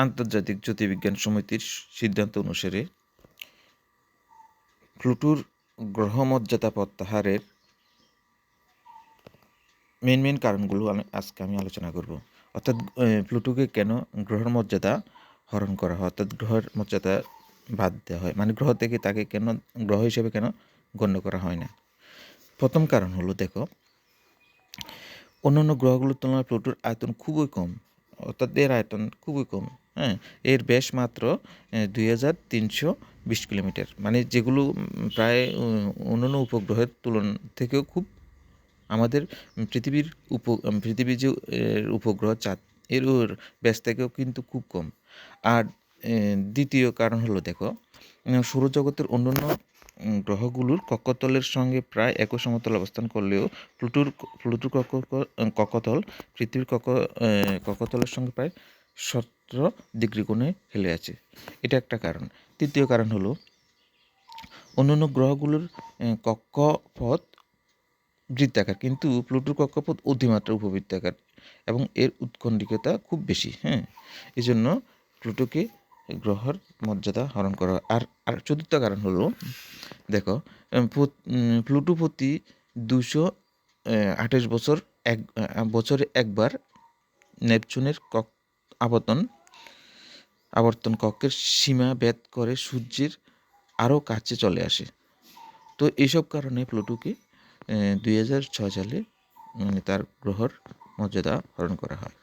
আন্তর্জাতিক জ্যোতির্বিজ্ঞান সমিতির সিদ্ধান্ত অনুসারে প্লুটোর গ্রহমর্যাদা প্রত্যাহারের মেন মেন কারণগুলো আজকে আমি আলোচনা করব। অর্থাৎ প্লুটোকে কেন গ্রহের মর্যাদা হরণ করা হয়? অর্থাৎ গ্রহের মর্যাদা বাদ দেওয়া হয়। মানে গ্রহ থেকে তাকে কেন, গ্রহ হিসেবে কেন গণ্য করা হয় না? প্রথম কারণ হলো, দেখো, অন্যান্য গ্রহগুলোর তুলনায় প্লুটোর আয়তন খুবই কম। অর্থাৎ এর আয়তন খুবই কম। হ্যাঁ এর ব্যাস মাত্র দুই হাজার তিনশো বিশ কিলোমিটার। মানে যেগুলো প্রায় অন্যান্য উপগ্রহের তুলনা থেকেও খুব আমাদের পৃথিবীর উপ, পৃথিবীর যে উপগ্রহ চাঁদ, এর ব্যাস থেকেও কিন্তু খুব কম। আর দ্বিতীয় কারণ হলো দেখো সৌরজগতের অন্যান্য গ্রহগুলোর কক্ষতলের সঙ্গে প্রায় একই সমতল অবস্থান করলেও প্লুটোর প্লুটোর কক্ষ কক্ষতল পৃথিবীর কক্ষ কক্ষতলের সঙ্গে প্রায় সতেরো ডিগ্রি কোণে হেলে আছে। এটা একটা কারণ। তৃতীয় কারণ হলো, অন্যান্য গ্রহগুলোর কক্ষপথ বৃত্তাকার, কিন্তু প্লুটোর কক্ষপথ অতিমাত্রা উপবৃত্তাকার এবং এর উৎকণ্ঠিকতা খুব বেশি হ্যাঁ? এই জন্য প্লুটোকে গ্রহর মর্যাদা হরণ করা। আর আর চতুর্থ কারণ হলো, দেখো প্লুটো প্রতি দুশো আঠাশ বছর এক বছরে একবার নেপচুনের কক আবর্তন আবর্তন কক্ষের সীমা ভেদ করে সূর্যের আরও কাছে চলে আসে। তো এইসব কারণে প্লুটোকে দুই হাজার ছয় সালে মানে তার গ্রহর মর্যাদা হরণ করা হয়।